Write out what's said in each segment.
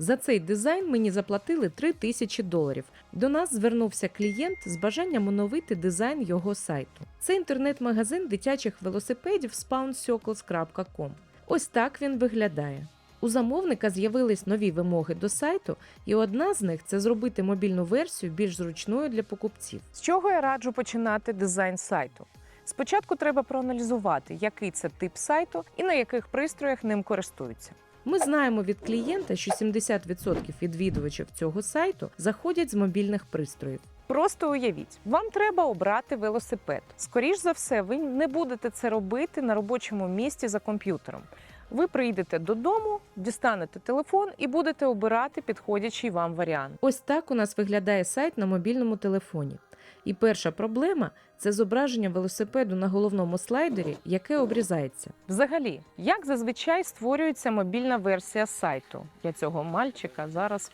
За цей дизайн мені заплатили 3 тисячі доларів. До нас звернувся клієнт з бажанням оновити дизайн його сайту. Це інтернет-магазин дитячих велосипедів spawncircles.com. Ось так він виглядає. У замовника з'явились нові вимоги до сайту, і одна з них це зробити мобільну версію більш зручною для покупців. З чого я раджу починати дизайн сайту? Спочатку треба проаналізувати, який це тип сайту і на яких пристроях ним користуються. Ми знаємо від клієнта, що 70% відвідувачів цього сайту заходять з мобільних пристроїв. Просто уявіть, вам треба обрати велосипед. Скоріш за все, ви не будете це робити на робочому місці за комп'ютером. Ви прийдете додому, дістанете телефон і будете обирати підходячий вам варіант. Ось так у нас виглядає сайт на мобільному телефоні. І перша проблема це зображення велосипеду на головному слайдері, яке обрізається. Взагалі, як зазвичай створюється мобільна версія сайту? Я цього мальчика зараз.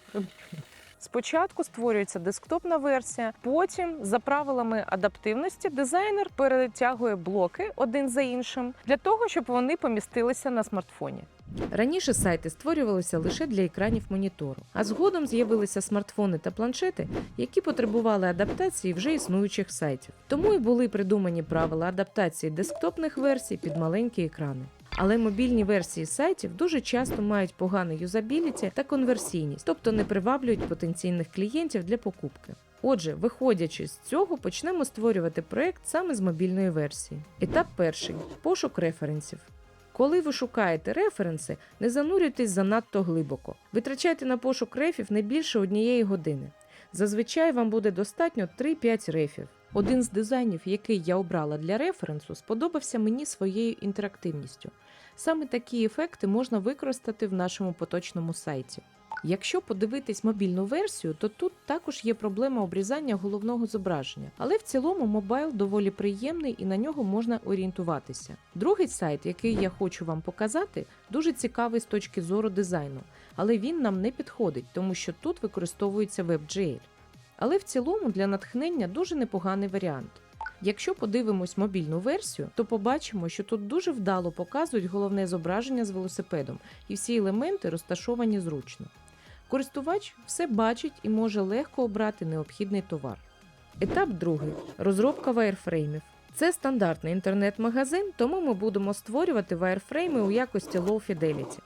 Спочатку створюється десктопна версія, потім, за правилами адаптивності, дизайнер перетягує блоки один за іншим для того, щоб вони помістилися на смартфоні. Раніше сайти створювалися лише для екранів монітору, а згодом з'явилися смартфони та планшети, які потребували адаптації вже існуючих сайтів. Тому і були придумані правила адаптації десктопних версій під маленькі екрани. Але мобільні версії сайтів дуже часто мають погану юзабіліті та конверсійність, тобто не приваблюють потенційних клієнтів для покупки. Отже, виходячи з цього, почнемо створювати проект саме з мобільної версії. Етап перший пошук референсів. Коли ви шукаєте референси, не занурюйтесь занадто глибоко. Витрачайте на пошук рефів не більше однієї години. Зазвичай вам буде достатньо 3-5 рефів. Один з дизайнів, який я обрала для референсу, сподобався мені своєю інтерактивністю. Саме такі ефекти можна використати в нашому поточному сайті. Якщо подивитись мобільну версію, то тут також є проблема обрізання головного зображення, але в цілому мобайл доволі приємний і на нього можна орієнтуватися. Другий сайт, який я хочу вам показати, дуже цікавий з точки зору дизайну, але він нам не підходить, тому що тут використовується WebGL. Але в цілому для натхнення дуже непоганий варіант. Якщо подивимось мобільну версію, то побачимо, що тут дуже вдало показують головне зображення з велосипедом, і всі елементи розташовані зручно. Користувач все бачить і може легко обрати необхідний товар. Етап другий розробка вайрфреймів. Це стандартний інтернет-магазин, тому ми будемо створювати вайрфрейми у якості Low Fidelity.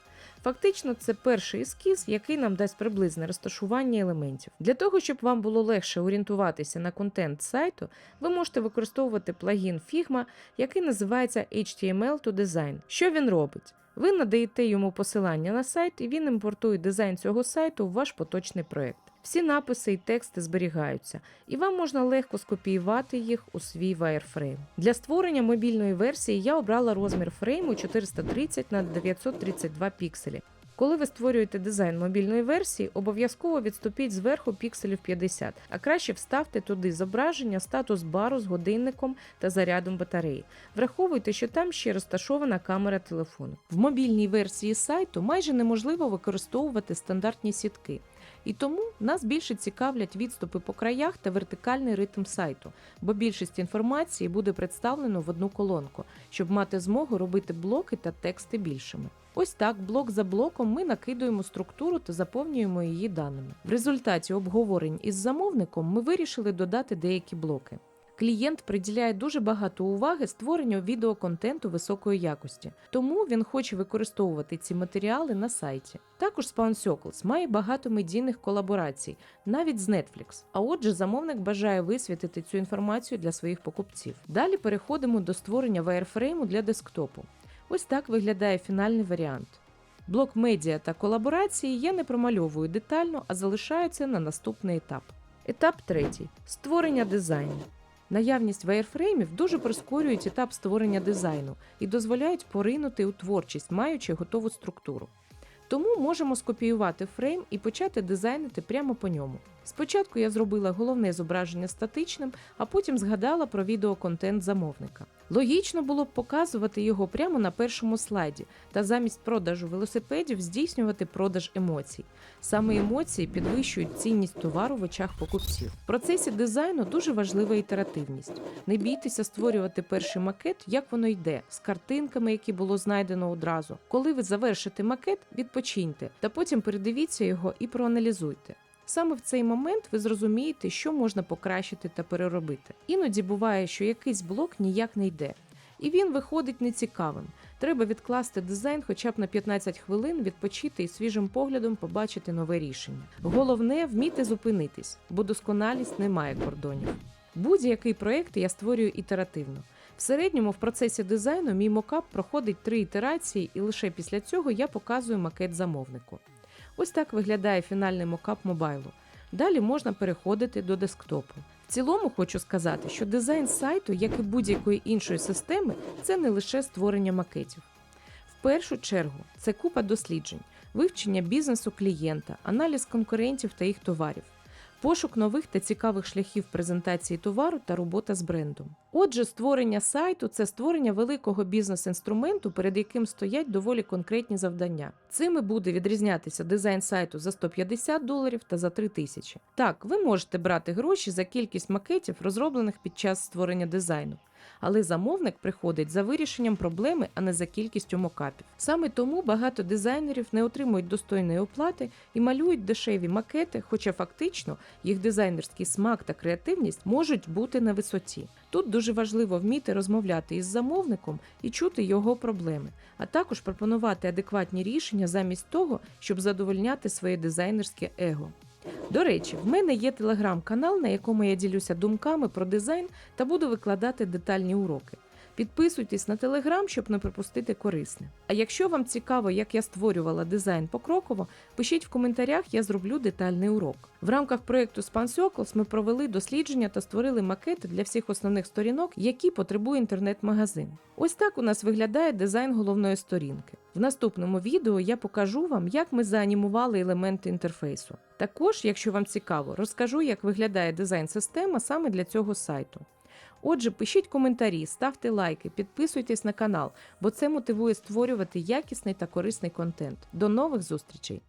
Фактично, це перший ескіз, який нам дасть приблизне розташування елементів. Для того, щоб вам було легше орієнтуватися на контент сайту, ви можете використовувати плагін Figma, який називається HTML to Design. Що він робить? Ви надаєте йому посилання на сайт, і він імпортує дизайн цього сайту в ваш поточний проект. Всі написи і тексти зберігаються, і вам можна легко скопіювати їх у свій wireframe. Для створення мобільної версії я обрала розмір фрейму 430 на 932 пікселі. Коли ви створюєте дизайн мобільної версії, обов'язково відступіть зверху пікселів 50, а краще вставте туди зображення, статус бару з годинником та зарядом батареї. Враховуйте, що там ще розташована камера телефону. В мобільній версії сайту майже неможливо використовувати стандартні сітки. І тому нас більше цікавлять відступи по краях та вертикальний ритм сайту, бо більшість інформації буде представлено в одну колонку, щоб мати змогу робити блоки та тексти більшими. Ось так, блок за блоком, ми накидуємо структуру та заповнюємо її даними. В результаті обговорень із замовником ми вирішили додати деякі блоки. Клієнт приділяє дуже багато уваги створенню відеоконтенту високої якості, тому він хоче використовувати ці матеріали на сайті. Також Spawn Circles має багато медійних колаборацій, навіть з Netflix. А отже, замовник бажає висвітити цю інформацію для своїх покупців. Далі переходимо до створення вайрфрейму для десктопу. Ось так виглядає фінальний варіант. Блок медіа та колаборації я не промальовую детально, а залишаю це на наступний етап. Етап третій створення дизайну. Наявність вайрфреймів дуже прискорюють етап створення дизайну і дозволяють поринути у творчість, маючи готову структуру. Тому можемо скопіювати фрейм і почати дизайнити прямо по ньому. Спочатку я зробила головне зображення статичним, а потім згадала про відеоконтент замовника. Логічно було б показувати його прямо на першому слайді та замість продажу велосипедів здійснювати продаж емоцій. Саме емоції підвищують цінність товару в очах покупців. В процесі дизайну дуже важлива ітеративність. Не бійтеся створювати перший макет, як воно йде, з картинками, які було знайдено одразу. Коли ви завершите макет, відпочиньте та потім передивіться його і проаналізуйте. Саме в цей момент ви зрозумієте, що можна покращити та переробити. Іноді буває, що якийсь блок ніяк не йде, і він виходить нецікавим. Треба відкласти дизайн хоча б на 15 хвилин, відпочити і свіжим поглядом побачити нове рішення. Головне вміти зупинитись, бо досконалість не має кордонів. Будь-який проєкт я створюю ітеративно. В середньому в процесі дизайну мій мокап проходить три ітерації, і лише після цього я показую макет замовнику. Ось так виглядає фінальний мокап мобайлу. Далі можна переходити до десктопу. В цілому хочу сказати, що дизайн сайту, як і будь-якої іншої системи, це не лише створення макетів. В першу чергу це купа досліджень, вивчення бізнесу клієнта, аналіз конкурентів та їх товарів, пошук нових та цікавих шляхів презентації товару та робота з брендом. Отже, створення сайту це створення великого бізнес-інструменту, перед яким стоять доволі конкретні завдання. Цими буде відрізнятися дизайн сайту за 150 доларів та за 3000. Так, ви можете брати гроші за кількість макетів, розроблених під час створення дизайну. Але замовник приходить за вирішенням проблеми, а не за кількістю мокапів. Саме тому багато дизайнерів не отримують достойної оплати і малюють дешеві макети, хоча фактично їх дизайнерський смак та креативність можуть бути на висоті. Тут дуже важливо вміти розмовляти із замовником і чути його проблеми, а також пропонувати адекватні рішення замість того, щоб задовольняти своє дизайнерське его. До речі, в мене є телеграм-канал, на якому я ділюся думками про дизайн та буду викладати детальні уроки. Підписуйтесь на телеграм, щоб не пропустити корисне. А якщо вам цікаво, як я створювала дизайн покроково, пишіть в коментарях, я зроблю детальний урок. В рамках проєкту SpanCircles ми провели дослідження та створили макети для всіх основних сторінок, які потребує інтернет-магазин. Ось так у нас виглядає дизайн головної сторінки. В наступному відео я покажу вам, як ми заанімували елементи інтерфейсу. Також, якщо вам цікаво, розкажу, як виглядає дизайн-система саме для цього сайту. Отже, пишіть коментарі, ставте лайки, підписуйтесь на канал, бо це мотивує створювати якісний та корисний контент. До нових зустрічей!